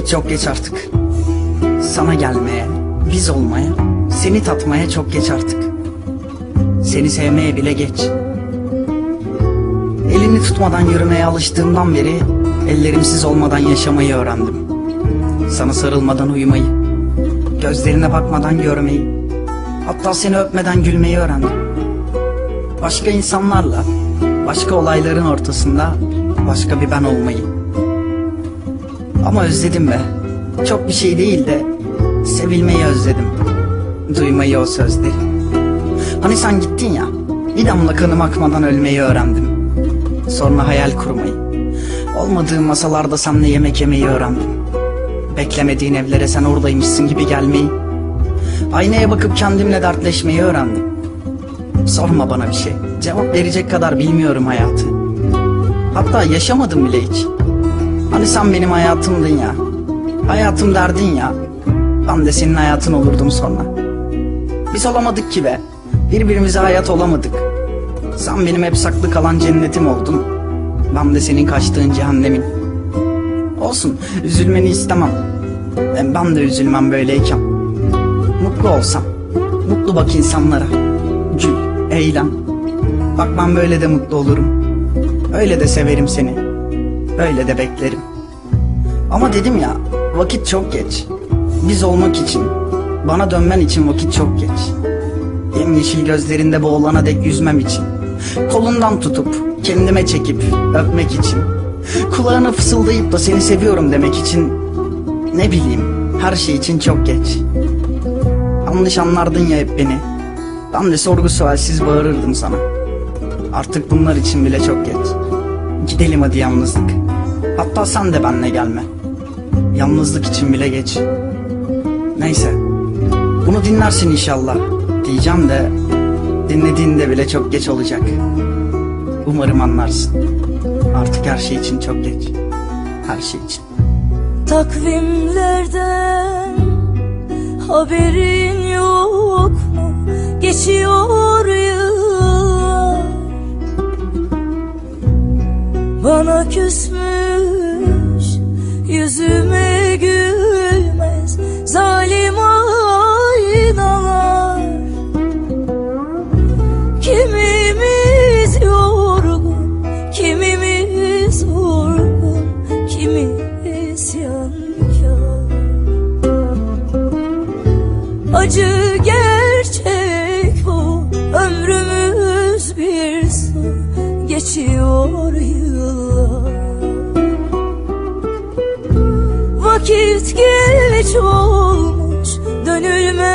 çok geç artık. Sana gelmeye, biz olmaya, seni tatmaya çok geç artık. Seni sevmeye bile geç. Elini tutmadan yürümeye alıştığımdan beri ellerimsiz olmadan yaşamayı öğrendim. Sana sarılmadan uyumayı, gözlerine bakmadan görmeyi, hatta seni öpmeden gülmeyi öğrendim. Başka insanlarla, başka olayların ortasında başka bir ben olmayı. Ama özledim be. Çok bir şey değil de sevilmeyi özledim. Duymayı o sözleri. Hani sen gittin ya, bir damla kanım akmadan ölmeyi öğrendim. Sonra hayal kurmayı. Olmadığım masalarda seninle yemek yemeyi öğrendim. Beklemediğin evlere sen oradaymışsın gibi gelmeyi. Aynaya bakıp kendimle dertleşmeyi öğrendim. Sorma bana bir şey. Cevap verecek kadar bilmiyorum hayatı. Hatta yaşamadım bile hiç. Hani sen benim hayatımdın ya. Hayatım derdin ya. Ben de senin hayatın olurdum sonra. Biz olamadık ki be. Birbirimize hayat olamadık. Sen benim hep saklı kalan cennetim oldun. Ben de senin kaçtığın cehennemin. Olsun, üzülmeni istemem. Ben de üzülmem böyleyken. Mutlu olsam. Mutlu bak insanlara. Gül, eğlen. Bak ben böyle de mutlu olurum. Öyle de severim seni. Öyle de beklerim. Ama dedim ya, vakit çok geç. Biz olmak için, bana dönmen için vakit çok geç. Yemyeşil gözlerinde boğulana dek yüzmem için. Kolundan tutup, kendime çekip, öpmek için. Kulağına fısıldayıp da seni seviyorum demek için. Ne bileyim, her şey için çok geç. Yanlış anlardın ya hep beni. Ben de sorgu sualsiz bağırırdım sana. Artık bunlar için bile çok geç. Gidelim hadi yalnızlık. Hatta sen de benle gelme. Yalnızlık için bile geç. Neyse. Bunu dinlersin inşallah. Diyeceğim de dinlediğinde bile çok geç olacak. Umarım anlarsın. Artık her şey için çok geç. Her şey için. Takvimlerden haberin yok mu? Geçiyor Bana küsmüş yüzüme gülmez Zalim aynalar. Kimimiz yorgun, kimimiz vurgun, kimi isyankar Acı gerçek bu, ömrümüz bir su Geçiyor yıllar Vakit geç olmuş, dönülmez